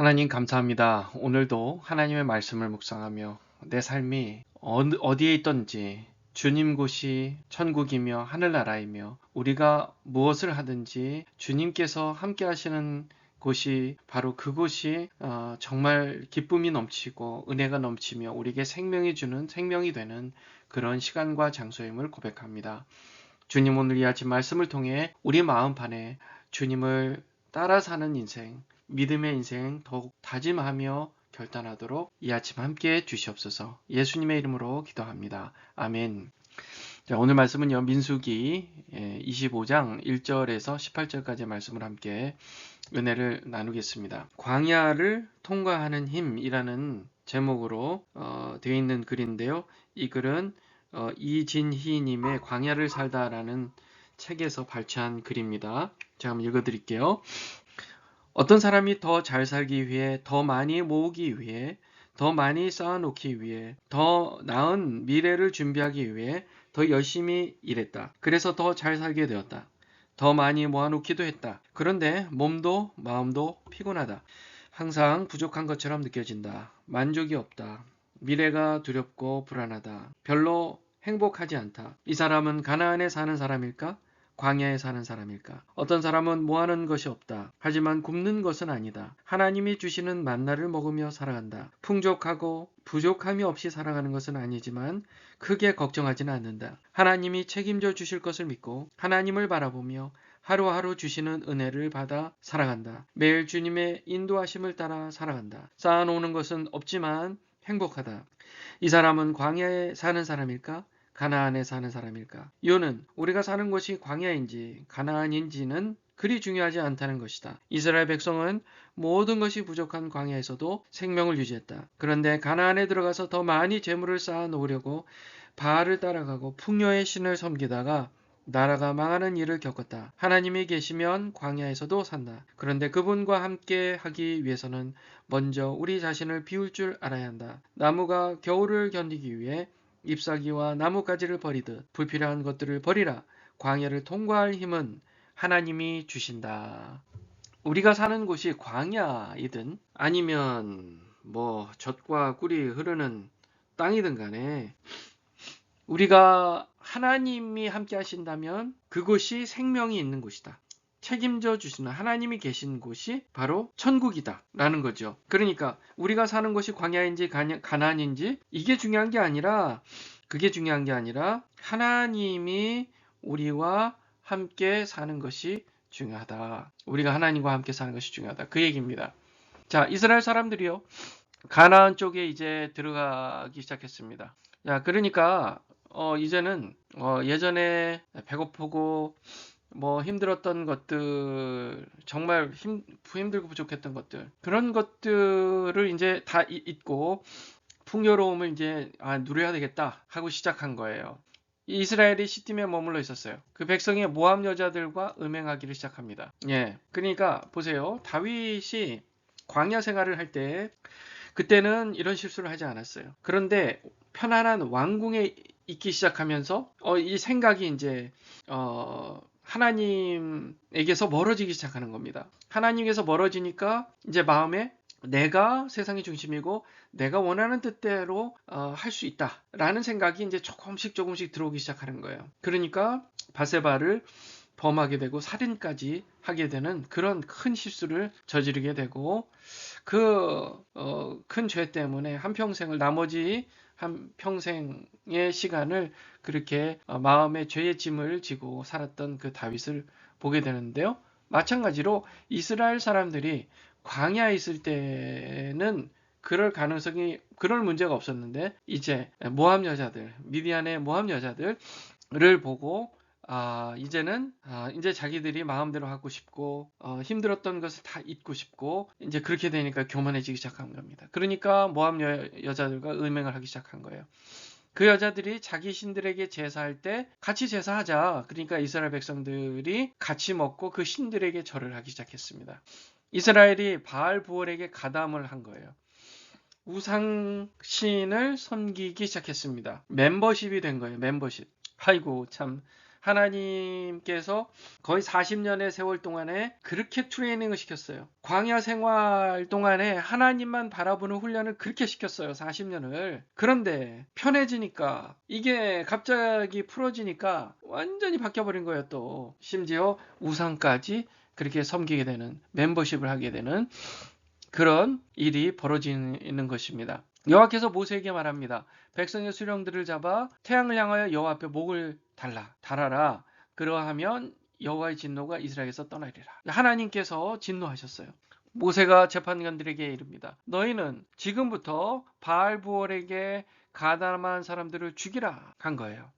하나님 감사합니다. 오늘도 하나님의 말씀을 묵상하며 내 삶이 어디에 있던지 주님 곳이 천국이며 하늘나라이며 우리가 무엇을 하든지 주님께서 함께 하시는 곳이 바로 그곳이 어, 정말 기쁨이 넘치고 은혜가 넘치며 우리에게 생명이 주는 생명이 되는 그런 시간과 장소임을 고백합니다. 주님 오늘 이 아침 말씀을 통해 우리 마음판에 주님을 따라 사는 인생, 믿음의 인생 더욱 다짐하며 결단하도록 이 아침 함께 주시옵소서. 예수님의 이름으로 기도합니다. 아멘. 자, 오늘 말씀은요. 민수기 25장 1절에서 18절까지 말씀을 함께 은혜를 나누겠습니다. 광야를 통과하는 힘이라는 제목으로 어, 되어 있는 글인데요. 이 글은 어, 이진희님의 광야를 살다라는 책에서 발췌한 글입니다. 제가 한번 읽어드릴게요. 어떤 사람이 더 잘 살기 위해, 더 많이 모으기 위해, 더 많이 쌓아놓기 위해, 더 나은 미래를 준비하기 위해 더 열심히 일했다. 그래서 더 잘 살게 되었다. 더 많이 모아놓기도 했다. 그런데 몸도 마음도 피곤하다. 항상 부족한 것처럼 느껴진다. 만족이 없다. 미래가 두렵고 불안하다. 별로 행복하지 않다. 이 사람은 가나안에 사는 사람일까? 광야에 사는 사람일까? 어떤 사람은 모아는 것이 없다. 하지만 굶는 것은 아니다. 하나님이 주시는 만나를 먹으며 살아간다. 풍족하고 부족함이 없이 살아가는 것은 아니지만 크게 걱정하지는 않는다. 하나님이 책임져 주실 것을 믿고 하나님을 바라보며 하루하루 주시는 은혜를 받아 살아간다. 매일 주님의 인도하심을 따라 살아간다. 쌓아놓는 것은 없지만 행복하다. 이 사람은 광야에 사는 사람일까? 가나안에 사는 사람일까? 이유는 우리가 사는 곳이 광야인지 가나안인지는 그리 중요하지 않다는 것이다. 이스라엘 백성은 모든 것이 부족한 광야에서도 생명을 유지했다. 그런데 가나안에 들어가서 더 많이 재물을 쌓아 놓으려고 바알을 따라가고 풍요의 신을 섬기다가 나라가 망하는 일을 겪었다. 하나님이 계시면 광야에서도 산다. 그런데 그분과 함께 하기 위해서는 먼저 우리 자신을 비울 줄 알아야 한다. 나무가 겨울을 견디기 위해 잎사귀와 나뭇가지를 버리듯 불필요한 것들을 버리라. 광야를 통과할 힘은 하나님이 주신다. 우리가 사는 곳이 광야이든 아니면 뭐 젖과 꿀이 흐르는 땅이든 간에 우리가 하나님이 함께 하신다면 그곳이 생명이 있는 곳이다. 책임져 주시는 하나님이 계신 곳이 바로 천국이다. 라는 거죠. 그러니까 우리가 사는 곳이 광야인지 가난인지 이게 중요한 게 아니라 그게 중요한 게 아니라 하나님이 우리와 함께 사는 것이 중요하다. 우리가 하나님과 함께 사는 것이 중요하다. 그 얘기입니다. 자, 이스라엘 사람들이요. 가나안 쪽에 이제 들어가기 시작했습니다. 야, 그러니까 어, 이제는 어, 예전에 배고프고 뭐 힘들었던 것들 정말 힘, 힘들고 부족했던 것들 그런 것들을 이제 다 잊고 풍요로움을 이제 아, 누려야 되겠다 하고 시작한 거예요. 이스라엘이 시팀에 머물러 있었어요. 그 백성의 모함 여자들과 음행하기를 시작합니다. 예, 그러니까 보세요. 다윗이 광야 생활을 할 때 그때는 이런 실수를 하지 않았어요. 그런데 편안한 왕궁에 있기 시작하면서 어, 이 생각이 이제 어, 하나님에게서 멀어지기 시작하는 겁니다. 하나님께서 멀어지니까 이제 마음에 내가 세상의 중심이고 내가 원하는 뜻대로 어, 할 수 있다라는 생각이 이제 조금씩 조금씩 들어오기 시작하는 거예요. 그러니까 바세바를 범하게 되고 살인까지 하게 되는 그런 큰 실수를 저지르게 되고 그큰죄 때문에 한 평생을 나머지 한 평생의 시간을 그렇게 어, 마음의 죄의 짐을 지고 살았던 그 다윗을 보게 되는데요. 마찬가지로 이스라엘 사람들이 광야에 있을 때는 그럴 가능성이 그럴 문제가 없었는데 이제 모함 여자들 미디안의 모함 여자들을 보고 아, 이제는 아, 이제 자기들이 마음대로 하고 싶고 어, 힘들었던 것을 다 잊고 싶고 이제 그렇게 되니까 교만해지기 시작한 겁니다. 그러니까 모함 여, 여자들과 음행을 하기 시작한 거예요. 그 여자들이 자기 신들에게 제사할 때 같이 제사하자. 그러니까 이스라엘 백성들이 같이 먹고 그 신들에게 절을 하기 시작했습니다. 이스라엘이 바알 부월에게 가담을 한 거예요. 우상 신을 섬기기 시작했습니다. 멤버십이 된 거예요. 멤버십. 아이고 참 하나님께서 거의 40년의 세월 동안에 그렇게 트레이닝을 시켰어요. 광야 생활 동안에 하나님만 바라보는 훈련을 그렇게 시켰어요. 40년을. 그런데 편해지니까 이게 갑자기 풀어지니까 완전히 바뀌어버린 거예요. 또 심지어 우상까지 그렇게 섬기게 되는 멤버십을 하게 되는 그런 일이 벌어지는 것입니다. 여호와께서 모세에게 말합니다. 백성의 수령들을 잡아 태양을 향하여 여호와 앞에 목을 달라 달아라. 그러하면 여호와의 진노가 이스라엘에서 떠나리라. 하나님께서 진노하셨어요. 모세가 재판관들에게 이릅니다. 너희는 지금부터 바알 부월에게 가담한 사람들을 죽이라 한 거예요.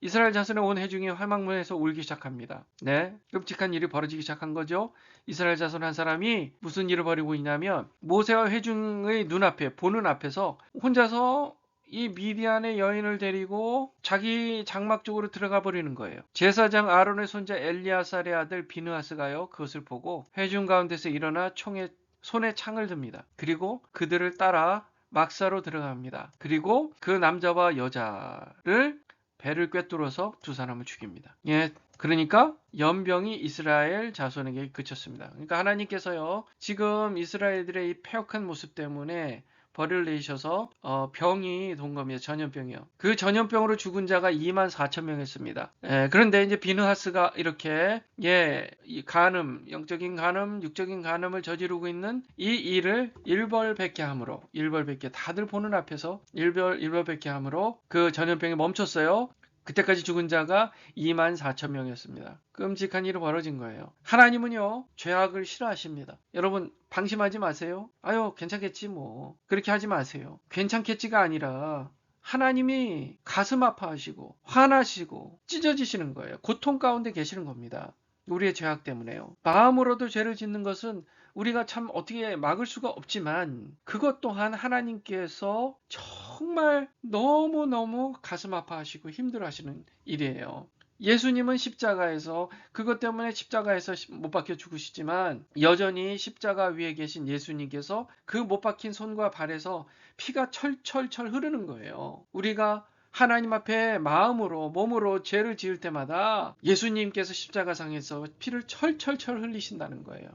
이스라엘 자손의 온 회중이 활망문에서 울기 시작합니다. 네, 끔찍한 일이 벌어지기 시작한 거죠. 이스라엘 자손 한 사람이 무슨 일을 벌이고 있냐면 모세와 회중의 눈앞에 보는 앞에서 혼자서 이 미디안의 여인을 데리고 자기 장막 쪽으로 들어가 버리는 거예요. 제사장 아론의 손자 엘리아살의 아들 비느하스가요 그것을 보고 회중 가운데서 일어나 총에 손에 창을 듭니다. 그리고 그들을 따라 막사로 들어갑니다. 그리고 그 남자와 여자를 배를 꿰뚫어서 두 사람을 죽입니다. 예, 그러니까 연병이 이스라엘 자손에게 그쳤습니다. 그러니까 하나님께서요 지금 이스라엘들의 이 폐역한 모습 때문에 벌을 내셔서 어, 병이 돈 겁니다. 전염병이요. 그 전염병으로 죽은 자가 2만 4천 명이었습니다. 예, 그런데 이제 비느하스가 이렇게 예, 이 간음, 영적인 간음, 육적인 간음을 저지르고 있는 이 일을 일벌백계함으로 일벌백계 다들 보는 앞에서 일벌 일벌백계함으로 그 전염병이 멈췄어요. 그때까지 죽은 자가 2만 4천 명이었습니다. 끔찍한 일이 벌어진 거예요. 하나님은요, 죄악을 싫어하십니다. 여러분, 방심하지 마세요. 아유, 괜찮겠지, 뭐. 그렇게 하지 마세요. 괜찮겠지가 아니라, 하나님이 가슴 아파하시고, 화나시고, 찢어지시는 거예요. 고통 가운데 계시는 겁니다. 우리의 죄악 때문에요. 마음으로도 죄를 짓는 것은 우리가 참 어떻게 막을 수가 없지만 그것 또한 하나님께서 정말 너무너무 가슴 아파하시고 힘들어 하시는 일이에요. 예수님은 십자가에서 그것 때문에 십자가에서 못 박혀 죽으시지만 여전히 십자가 위에 계신 예수님께서 그 못 박힌 손과 발에서 피가 철철철 흐르는 거예요. 우리가 하나님 앞에 마음으로 몸으로 죄를 지을 때마다 예수님께서 십자가상에서 피를 철철철 흘리신다는 거예요.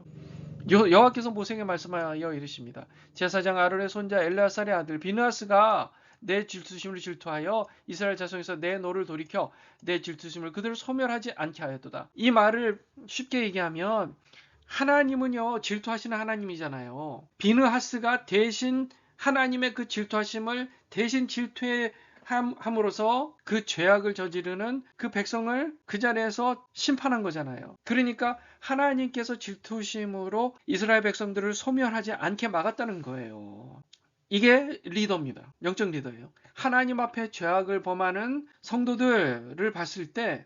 여, 여호와께서 모세에게 말씀하여 이르십니다. 제사장 아론의 손자 엘라살의 아들 비느하스가 내 질투심을 질투하여 이스라엘 자손에서 내 노를 돌이켜 내 질투심을 그들을 소멸하지 않게 하였도다. 이 말을 쉽게 얘기하면 하나님은요 질투하시는 하나님이잖아요. 비느하스가 대신 하나님의 그 질투하심을 대신 질투해 함으로써 그 죄악을 저지르는 그 백성을 그 자리에서 심판한 거잖아요. 그러니까 하나님께서 질투심으로 이스라엘 백성들을 소멸하지 않게 막았다는 거예요. 이게 리더입니다. 영적 리더예요. 하나님 앞에 죄악을 범하는 성도들을 봤을 때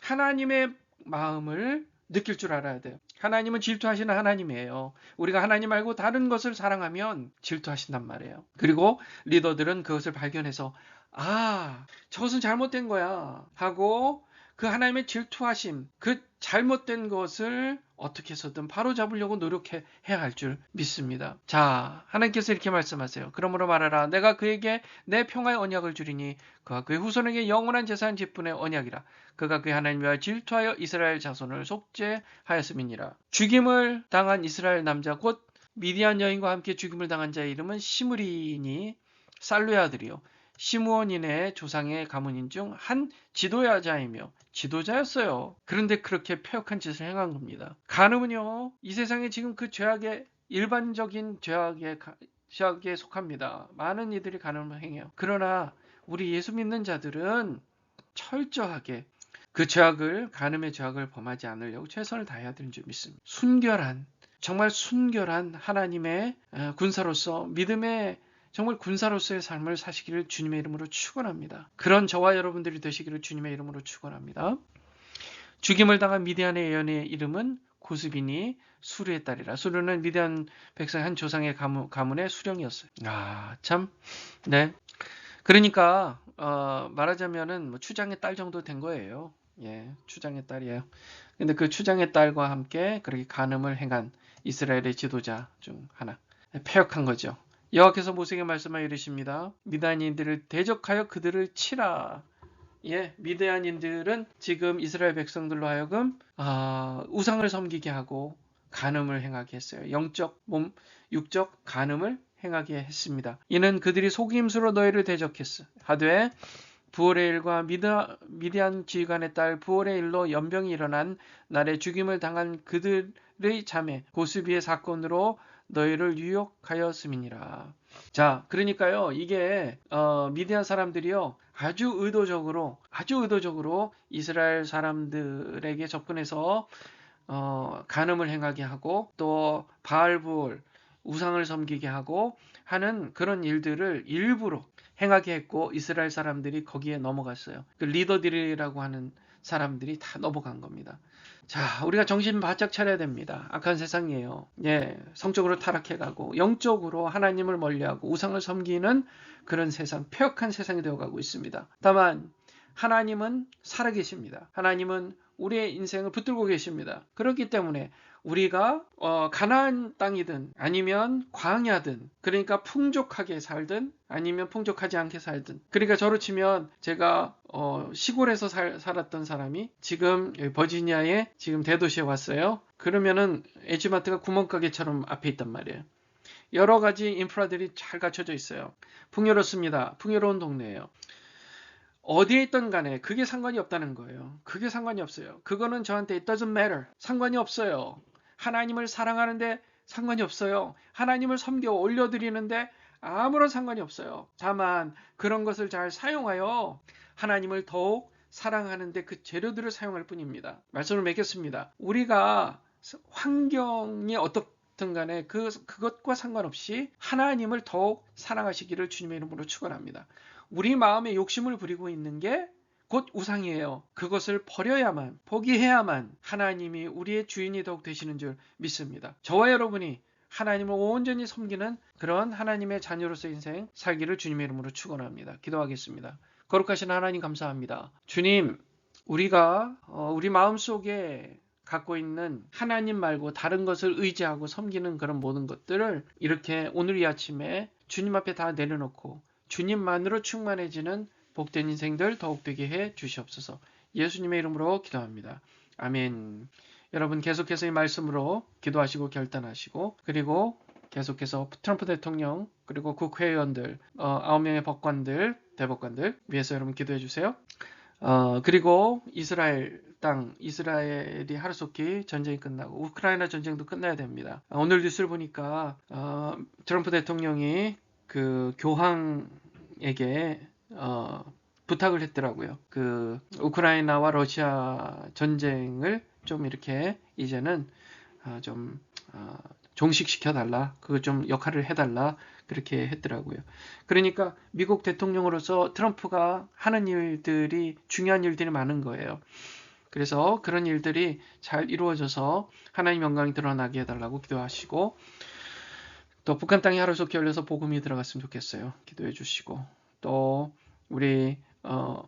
하나님의 마음을 느낄 줄 알아야 돼요. 하나님은 질투하시는 하나님이에요. 우리가 하나님 말고 다른 것을 사랑하면 질투하신단 말이에요. 그리고 리더들은 그것을 발견해서 아, 저것은 잘못된 거야. 하고 그 하나님의 질투하심, 그 잘못된 것을 어떻게 해서든 바로 잡으려고 노력해야 할 줄 믿습니다. 자, 하나님께서 이렇게 말씀하세요. 그러므로 말하라. 내가 그에게 내 평화의 언약을 주리니 그와 그의 후손에게 영원한 재산 직분의 언약이라. 그가 그의 하나님과 질투하여 이스라엘 자손을 속죄하였음이니라. 죽임을 당한 이스라엘 남자 곧 미디안 여인과 함께 죽임을 당한 자의 이름은 시므리니 살루의 아들이요. 시므온인의 조상의 가문인 중 한 지도자이며 지도자였어요. 그런데 그렇게 폐역한 짓을 행한 겁니다. 간음은요, 이 세상에 지금 그 죄악의 일반적인 죄악에, 죄악에 속합니다. 많은 이들이 간음을 행해요. 그러나 우리 예수 믿는 자들은 철저하게 그 죄악을, 간음의 죄악을 범하지 않으려고 최선을 다해야 되는 줄 믿습니다. 순결한, 정말 순결한 하나님의 군사로서 믿음의 정말 군사로서의 삶을 사시기를 주님의 이름으로 축원합니다. 그런 저와 여러분들이 되시기를 주님의 이름으로 축원합니다. 죽임을 당한 미디안의 예언의 이름은 고스빈이 수르의 딸이라. 수르는 미디안 백성의 한 조상의 가문, 가문의 수령이었어요. 아, 참. 네. 그러니까 어, 말하자면은 뭐 추장의 딸 정도 된 거예요. 예, 추장의 딸이에요. 근데 그 추장의 딸과 함께 그렇게 간음을 행한 이스라엘의 지도자 중 하나. 폐역한 거죠. 여호와께서 모세에게 말씀하여 이르십니다. 미단이들을 대적하여 그들을 치라. 예, 미디안인들은 지금 이스라엘 백성들로 하여금 아, 우상을 섬기게 하고 간음을 행하게 했어요. 영적 몸, 육적 간음을 행하게 했습니다. 이는 그들이 속임수로 너희를 대적했어. 하되 부월의 일과 미다, 미디안 지휘관의 딸 부월의 일로 연병이 일어난 날에 죽임을 당한 그들의 자매 고스비의 사건으로 너희를 유혹하였음이니라. 자, 그러니까요, 이게 어, 미디안 사람들이요 아주 의도적으로 아주 의도적으로 이스라엘 사람들에게 접근해서 어, 간음을 행하게 하고 또 바알불 우상을 섬기게 하고 하는 그런 일들을 일부러 행하게 했고 이스라엘 사람들이 거기에 넘어갔어요. 그 리더들이라고 하는 사람들이 다 넘어간 겁니다. 자, 우리가 정신 바짝 차려야 됩니다. 악한 세상이에요. 예, 성적으로 타락해가고 영적으로 하나님을 멀리하고 우상을 섬기는 그런 세상, 폐역한 세상이 되어가고 있습니다. 다만 하나님은 살아계십니다. 하나님은 우리의 인생을 붙들고 계십니다. 그렇기 때문에 우리가 어, 가나안 땅이든 아니면 광야든 그러니까 풍족하게 살든 아니면 풍족하지 않게 살든 그러니까 저로 치면 제가 어, 시골에서 살, 살았던 사람이 지금 버지니아에 지금 대도시에 왔어요. 그러면은 에지마트가 구멍가게처럼 앞에 있단 말이에요. 여러 가지 인프라들이 잘 갖춰져 있어요. 풍요롭습니다. 풍요로운 동네예요. 어디에 있던 간에 그게 상관이 없다는 거예요. 그게 상관이 없어요. 그거는 저한테 it doesn't matter. 상관이 없어요. 하나님을 사랑하는데 상관이 없어요. 하나님을 섬겨 올려드리는데 아무런 상관이 없어요. 다만 그런 것을 잘 사용하여 하나님을 더욱 사랑하는데 그 재료들을 사용할 뿐입니다. 말씀을 맺겠습니다. 우리가 환경이 어떻든 간에 그, 그것과 상관없이 하나님을 더욱 사랑하시기를 주님의 이름으로 축원합니다. 우리 마음에 욕심을 부리고 있는 게 곧 우상이에요. 그것을 버려야만, 포기해야만 하나님이 우리의 주인이 더욱 되시는 줄 믿습니다. 저와 여러분이 하나님을 온전히 섬기는 그런 하나님의 자녀로서 인생 살기를 주님의 이름으로 축원합니다. 기도하겠습니다. 거룩하신 하나님 감사합니다. 주님, 우리가 어, 우리 마음 속에 갖고 있는 하나님 말고 다른 것을 의지하고 섬기는 그런 모든 것들을 이렇게 오늘 이 아침에 주님 앞에 다 내려놓고 주님만으로 충만해지는 복된 인생들 더욱 되게 해 주시옵소서. 예수님의 이름으로 기도합니다. 아멘. 여러분 계속해서 이 말씀으로 기도하시고 결단하시고 그리고 계속해서 트럼프 대통령 그리고 국회의원들 어, 9명의 법관들 대법관들 위해서 여러분 기도해 주세요. 어, 그리고 이스라엘 땅 이스라엘이 하루속히 전쟁이 끝나고 우크라이나 전쟁도 끝나야 됩니다. 오늘 뉴스를 보니까 어, 트럼프 대통령이 그 교황에게 어, 부탁을 했더라고요. 그 우크라이나와 러시아 전쟁을 좀 이렇게 이제는 어, 좀 어, 종식시켜 달라. 그거 좀 역할을 해 달라. 그렇게 했더라고요. 그러니까 미국 대통령으로서 트럼프가 하는 일들이 중요한 일들이 많은 거예요. 그래서 그런 일들이 잘 이루어져서 하나님 영광이 드러나게 해달라고 기도하시고 또 북한 땅에 하루속히 열려서 복음이 들어갔으면 좋겠어요. 기도해 주시고 또 우리 어,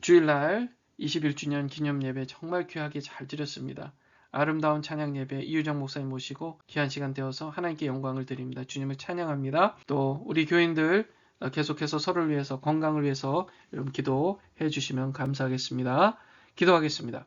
주일날 21주년 기념 예배 정말 귀하게 잘 드렸습니다. 아름다운 찬양 예배 이유정 목사님 모시고 귀한 시간 되어서 하나님께 영광을 드립니다. 주님을 찬양합니다. 또 우리 교인들 계속해서 서로를 위해서 건강을 위해서 여러분 기도해 주시면 감사하겠습니다. 기도하겠습니다.